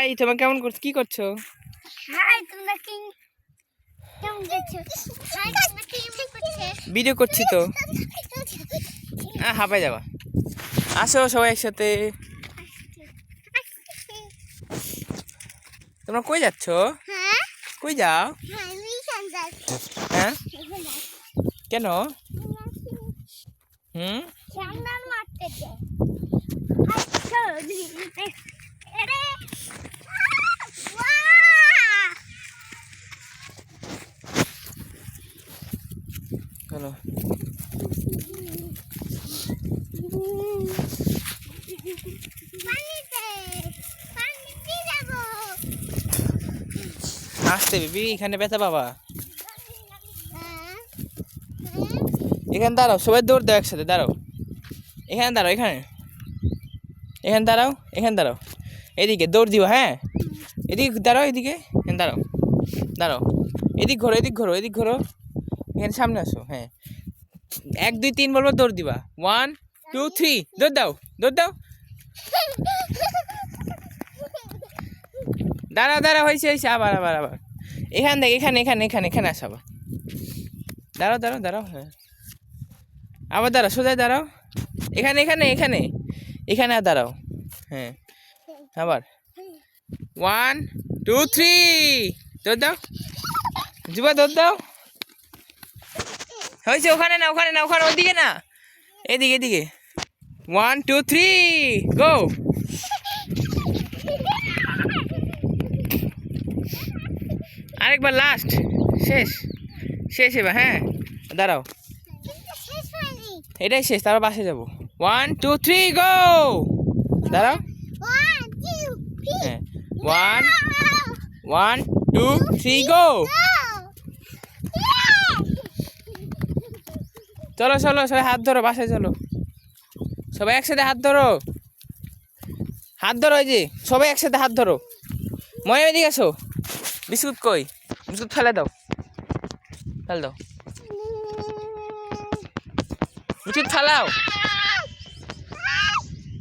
High তোমার কেমন করছ কি করছ? হাই তোমরা কি কেমন দেখছ হাই তোমরা কি করছে? ভিডিও করছি তো। হ্যাঁ হাঁপাই যাবা। আসো সবাই একসাথে। তোমরা কই যাচ্ছ? হ্যাঁ? কই যাও? হ্যাঁ হ্যাঁ? কেন? হুম? মারতে চলো। আসতে বেবি, এখানে ব্যথা বাবা এখানে দাঁড়াও, সবাই দৌড় দাও একসাথে, দাঁড়াও। এখানে দাঁড়াও, এখানে। এখানে দাঁড়াও এখানে দাঁড়াও। এদিকে, দৌড় দিও হ্যাঁ? এদিকে দাঁড়াও এদিকে। দাঁড়াও দাঁড়াও। এদিক ঘোরো এদিক ঘোরো এদিক ঘোরো। এখানে সামনে আসো হ্যাঁ। এক, দুই, তিন বলব, দৌড় দিবা। ওয়ান টু থ্রি দৌড় দাও দৌড় দাও। দাঁড়া দাঁড়া হয়েছে হয়েছে, আবার আবার আবার। এখান থেকে, এখানে এখানে এখানে এখানে আসো আবার। দাঁড়াও দাঁড়াও দাঁড়াও হ্যাঁ। আবার দাঁড়াও, সোজা দাঁড়াও। এখানে এখানে এখানে। এখানে আর দাঁড়াও হ্যাঁ। আবার। ওয়ান টু থ্রি দৌড় দাও। যুবা দৌড় দাও। হয়েছে ওখানে না ওখানে না ওখানে ওদিকে না। এদিকে এদিকে। ওয়ান টু থ্রি গো আরেকবার লাস্ট শেষ শেষ এবার হ্যাঁ দাঁড়াও। এটাই শেষ তারপর বাসে যাব। ওয়ান টু থ্রি গো দাঁড়াও। হ্যাঁ one one two three go চলো চলো, সবাই হাত ধরো, বাসায় চলো। সবাই একসাথে হাত ধরো। হাত ধরো ওই যে, সবাই একসাথে হাত ধরো। ময় এদিকে আসো বিস্কুট কই? বিস্কুট ফেলে দাও। ফেলে দাও। বিস্কুট ফেলাও।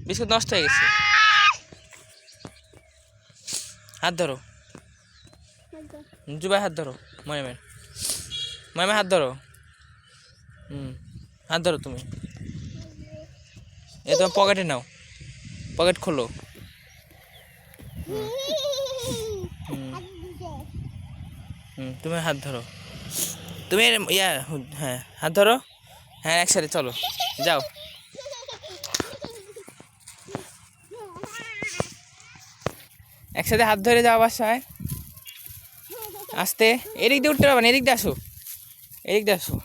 বিস্কুট নষ্ট হয়ে গেছে। হাত ধরো। জুবাই, হাত ধরো। ময়মের ময়মে হাত ধরো। হুম। হাত ধরো তুমি। এ তোমার পকেটে নাও। পকেট খোলো। হুম। তুমি হাত ধরো। তুমি ইয়া হ্যাঁ হাত ধরো। হ্যাঁ একসাথে চলো। যাও। একসাথে হাত ধরে যাও বাসায়। আস্তে। এদিক দিয়ে উঠতে পারবে না, এদিক দিয়ে আসো। এদিক দিয়ে আসো।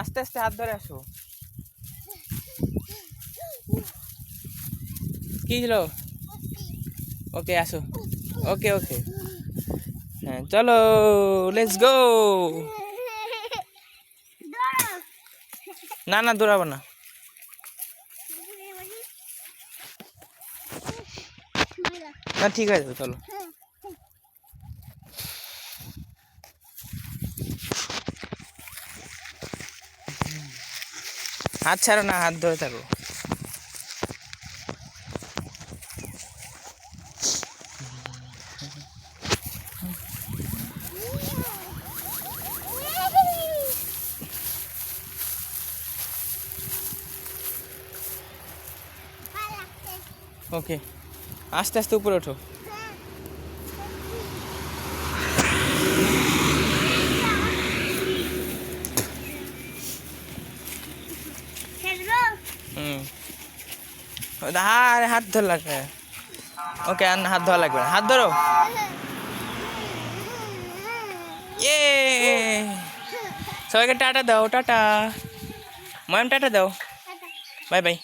আস্তে আস্তে হাত ধরে আসো। কি ছিল ওকে, আসো। ওকে ওকে। হ্যাঁ চলো লেটস গো না না, দৌড়াবো না। না, ঠিক আছে চলো। হাত ছাড়ো না হাত ধরে থাকো। ওকে আস্তে আস্তে উপরে ওঠো। হাত হাত ধর লাগবে ওকে আর হাত ধোয়া লাগবে। হাত ধরো। এ সবাইকে টাটা দাও টাটা। ময়ম টাটা দাও। Bye bye.